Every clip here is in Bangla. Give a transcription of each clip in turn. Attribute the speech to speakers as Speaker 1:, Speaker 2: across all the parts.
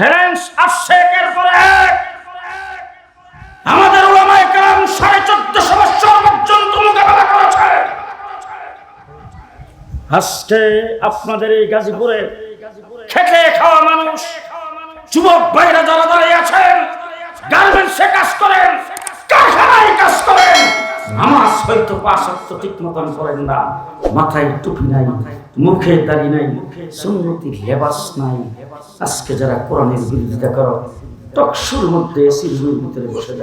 Speaker 1: চ্যালেঞ্জ আসছে একের পরে এক। আমাদের ওলামায়ে সাড়ে চোদ্দশো বছর পর্যন্ত মোকাবেলা করেছে। আজকে আপনাদের এই গাজীপুরে খেটে খাওয়া মানুষ, যুবক বাইরে যারা দাঁড়িয়ে আছেন, গার্মেন্টসে কাজ করেন হয়তো ঠিক মতন করেন না। মাথায় টুপি নাই, মুখে দাড়ি নাই, সুন্নতি লেবাস নাই। আজকে যারা কোরআনের বিরোধিতা করো, টকশুর মধ্যে ভিতরে বসে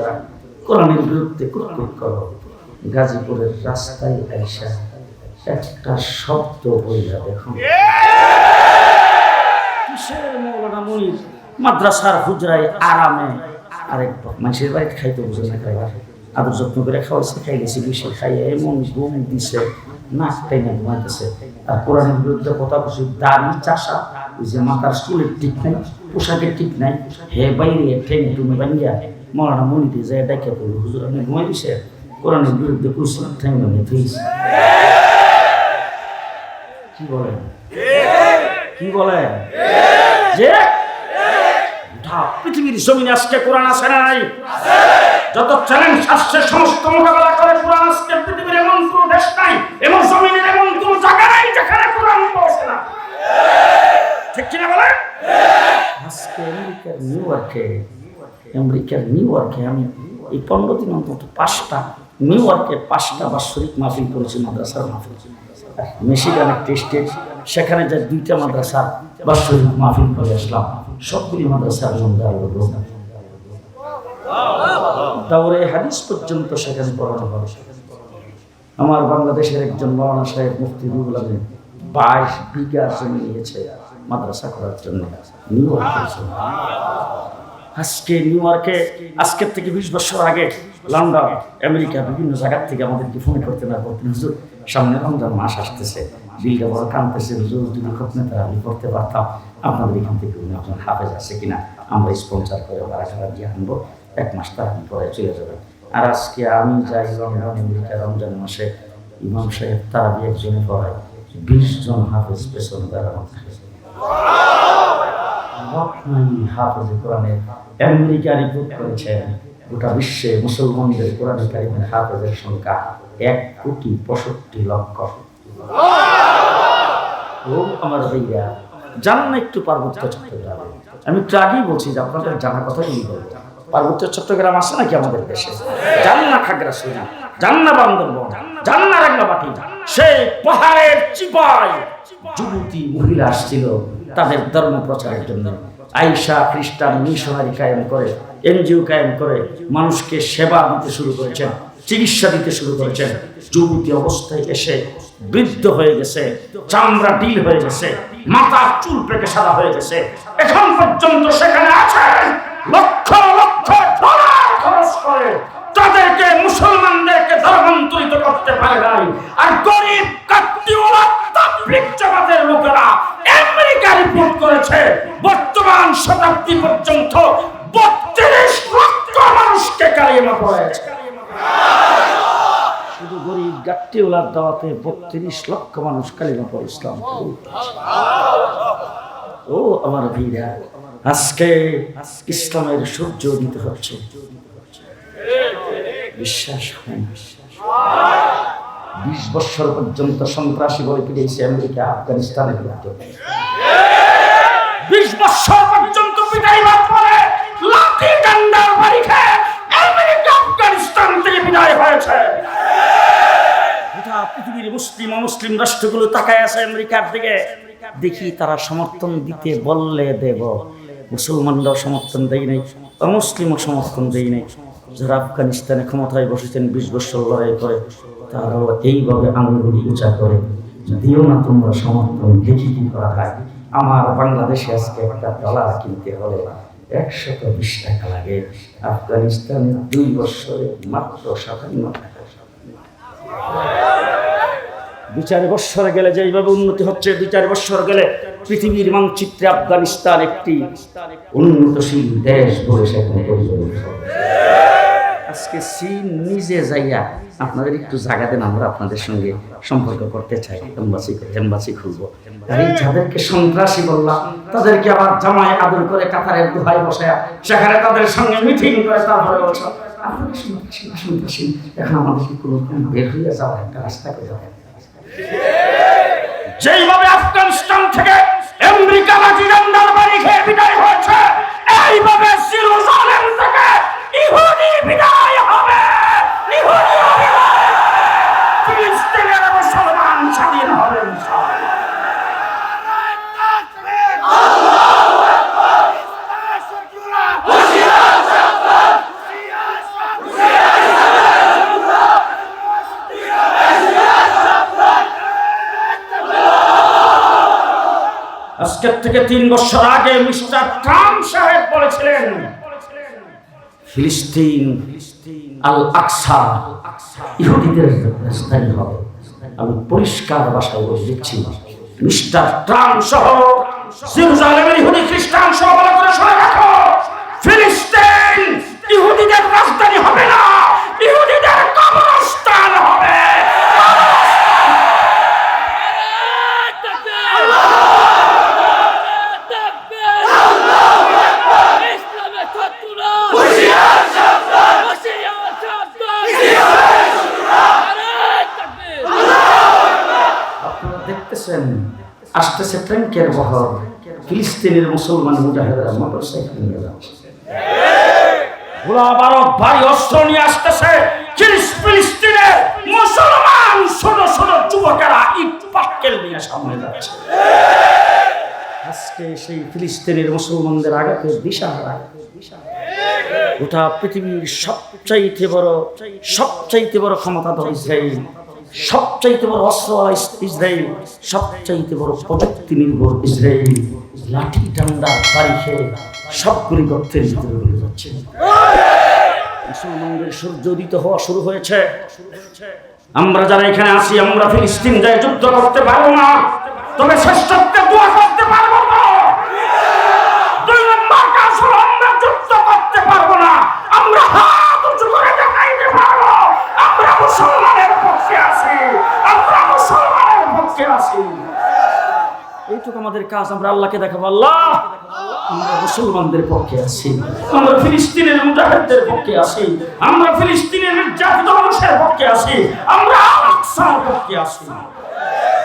Speaker 1: কোরআনের বিরুদ্ধে কুটকুট করো, গাজীপুরের রাস্তায় আইসা একটা শব্দ বইলা দেখুন মাদ্রাসার হুজরায় আরামে আরেক মানুষের বাড়িতে খাইতে বুঝে না আদর যত্ন করে খাওয়াইছে খাই গেছে বেশি খাইয়ে এমন ঘুম দিছে, নাক টেনে ঘুমাইতেছে। আর কোরআনের বিরুদ্ধে কথা বসে দাড়ি চাষা, ওই যে মাথার চুলের ঠিক নাই, পোশাকের ঠিক নাই, হে বাইরে টেনে টুমে বানিয়া মৌলানা মনিতে যায় ডাকে বলল হুজুর, আপনি ঘুমাই দিছে? কোরআনের বিরুদ্ধে কুসুম ঠেঙ্গ নিয়ে থইছে। কি বলেন? কি বলে যে? পৃথিবীর জমিনে আজকে কোরআন আছে না নাই? যত চ্যালেঞ্জ আসছে, সমস্ত মোকাবেলা করে কোরআন আজকে পৃথিবীর এমন কোন দেশ নাই, এমন জমিনের এমন কোন জায়গা নাই যেখানে কোরআন পৌঁছে না। ঠিক কিনা বলে আজকে আমেরিকার নিউ ইয়র্কে, আমেরিকার নিউ ইয়র্কে আমি এই পনেরো দিন অন্তত পাঁচটা, নিউ ইয়র্কে পাঁচটা বাৎসরিক মাহফিল করেছি, মাদ্রাসার মাহফিল। মেশিগান একটি স্টেট সেখানে যে দুইটা মাদ্রাসা বাৎসরিক মাহফিল করে আসলাম। সবগুলি মাদ্রাসার লোক তাওরে হাদিস পর্যন্ত সেখানে পড়ানো হবে। আমার বাংলাদেশের একজন মৌলানা সাহেব মুফতি রুহুল বাইশ বিঘা জমি নিয়েছে মাদ্রাসা করার জন্য। নিউ আজকে নিউ ইয়র্কে আজকের থেকে বিশ বছর আগে লন্ডন আমেরিকা বিভিন্ন জায়গার থেকে আমাদেরকে ফোন করতে না করতেন। হুজুর, সামনে রমজান মাস আসতেছে। বিলটা বড় কানতেছে হুজুর যদি খতনে তারা আমি করতে পারতাম। আপনাদের এখান থেকে উনি একজন হাফেজ আছে কিনা, আমরা স্পন্সার করে খাড়া দিয়ে আনব। এক মাস তার পরে চলে যাবে। আর আজকে আমি যাই লন্ডন আমেরিকা রমজান মাসে ইমাম সাহেব তারা একজনে পড়ায়। বিশ জন হাফেজ পেছনে দাঁড়ানো থাকে হাফেজে কোরআনের আমেরিকা রিপোর্ট করেছে গোটা বিশ্বে মুসলমানদের কোরআন কারিমের হাফেজের সংখ্যা এক কোটি পঁয়ষট্টি লক্ষ। আমার ভাইয়া, জান একটু পার্বত্য চট্টগ্রাম। আমি একটু বলছি যে আপনাদের জানার কথাই বলব পার্বত্য চট্টগ্রাম আছে নাকি আমাদের দেশে? জান না খাগড়াছড়ি জান না বান্দরবন। জান না রাঙ্গামাটি সেই পাহাড়ের চিপায় যুবতী মহিলা আসছিল তাদের ধর্ম প্রচারের জন্য। আইসা খ্রিস্টান মিশনারি কায়েম করে, এনজিও কায়েম করে, মানুষকে সেবা দিতে শুরু করেছেন, চিকিৎসা দিতে শুরু করেছেন। যুবতী অবস্থায় এসে বৃদ্ধ হয়ে গেছে, চামড়া ডিল হয়ে গেছে মাথা চুল পেকে সাদা হয়ে গেছে। এখন পর্যন্ত সেখানে আছেন লক্ষ লক্ষ তাদেরকে মুসলমানদেরকে ধর্মান্তরিত করতে পারে নাই, আর গরিব, কাত্তিওয়ালা লোকেরা আমেরিকা রিপোর্ট করেছে, বর্তমান শতাব্দী পর্যন্ত বত্রিশ লক্ষ মানুষকে কালিমা পড়েছে। শুধু গরিব গাট্টিওয়ালার দাওয়াতে বত্রিশ লক্ষ মানুষ কালিমা পড়ে ইসলাম ও আমার ভাইরা আজকে ইসলামের সূর্য দিতে হচ্ছে। বিশ্বাস হয়। বিশ বছর পর্যন্ত সন্ত্রাসী বলে পিটিয়েছে আমেরিকা, আফগানিস্তানের বিরুদ্ধে। বিশ বছর পর্যন্ত পরে লাঠি ডান্ডার বাড়ি খেয়ে আমেরিকা, আফগানিস্তান থেকে বিদায় হয়েছে। পৃথিবীর মুসলিম, অমুসলিম রাষ্ট্রগুলো তাকায় আছে আমেরিকার দিকে। দেখি তারা সমর্থন দিতে বললে দেব। মুসলমানরাও সমর্থন দেয় নাই অমুসলিমও সমর্থন দেয় নাই। যারা আফগানিস্তানে ক্ষমতায় বসেছেন, বিশ বছর লড়াই করে, তারাও এইভাবে আঙুল উঁচা করে, দিও না তোমরা সমর্থন, দেখি কি করা হয় আমার বাংলাদেশে আজকে একটা ডলার কিনতে হলে একশত বিশ টাকা লাগে। আফগানিস্তানে দুই বছরে মাত্র সাতান্ন টাকা। দু চার বছর গেলে যে এইভাবে উন্নতি হচ্ছে দু চার বছর গেলে পৃথিবীর মানচিত্রে আফগানিস্তান একটি উন্নতশীল দেশ বলে আজকে চীন নিজে যাইয়া আপনাদের একটু জায়গা দেন, আমরা আপনাদের সঙ্গে সম্পর্ক করতে চাই, এম্বাসি এম্বাসি খুলবো। আর এই যাদেরকে সন্ত্রাসী বললাম, তাদেরকে আবার জামায় আদর করে কাতারের দুহাই বসায়া, সেখানে তাদের সঙ্গে মিটিং করে তারপরে বলছো, আপনারা সন্ত্রাসী সন্ত্রাসী? এখন আমাদেরকে কোনো বের হয়ে যাওয়ার একটা রাস্তা করে দেওয়া যেইভাবে আফগানিস্তান থেকে আমেরিকা বাজি ডান্ডার বাড়ি খেয়ে বিদায় হয়েছে এইভাবে জেরুজালেম থেকে ইহুদি বিদায় হবে ইহুদি হবে ফিলিস্তিনের মুসলমান স্বাধীন হবে ইনশাআল্লাহ। আজকের থেকে তিন বছর আগে মিস্টার ট্রাম্প সাহেব বলেছিলেন, ফিলিস্তিন আল আকসা ইহুদিদের রাজধানী হবে। আমি পরিষ্কার বাসায় বলে দিচ্ছি, মিস্টার ট্রাম্প সহ ইহুদি সহ ভালো করে শুনে রাখো ফিলিস্তিন ইহুদিদের রাজধানী হবে না ইহুদিদের কবরস্থান হবে
Speaker 2: ইসলামের ছাত্ররা হুশিয়ার সাবধান হুশিয়ার সাবধান নারে তাকবীর
Speaker 1: আপনারা দেখতেছেন আসতেছে ট্যাঙ্কের বহর। ফিলিস্তিনের মুসলমান মুজাহিদরা মোটর সাইকেল নিয়ে যাচ্ছে। গোলা বারত ভারী অস্ত্র নিয়ে আসতেছে। ফিলিস্তিনের মুসলমান ছোট ছোট যুবকেরা ইট নিয়ে সামনে যাচ্ছে। আজকে সেই ফিলিস্তিনের মুসলমানদের আঘাতে দিশাহারা গোটা পৃথিবীর সবচাইতে বড় সবচাইতে বড় ক্ষমতাধর ইসরায়েল সবচাইতে বড় অস্ত্র ইসরায়েল সবচাইতে বড় প্রযুক্তি নির্ভর ইসরায়েল লাঠি, ডান্ডা বাড়ি খেয়ে সবগুলি গর্তের ভিতরে রয়ে যাচ্ছে। মুসলমানদের সূর্য উদিত হওয়া শুরু হয়েছে। আমরা যারা এখানে আছি, আমরা ফিলিস্তিন যায় যুদ্ধ করতে পারব না। তবে শ্রেষ্ঠত্বের এইটুকু আমাদের কাজ, আমরা আল্লাহকে দেখাবো, আল্লাহ! আমরা মুসলমানদের পক্ষে আছি, আমরা ফিলিস্তিনের মুজাহিদদের পক্ষে আছি, আমরা ফিলিস্তিনের নির্যাতিত মানুষের পক্ষে আছি, আমরা পক্ষে আছি।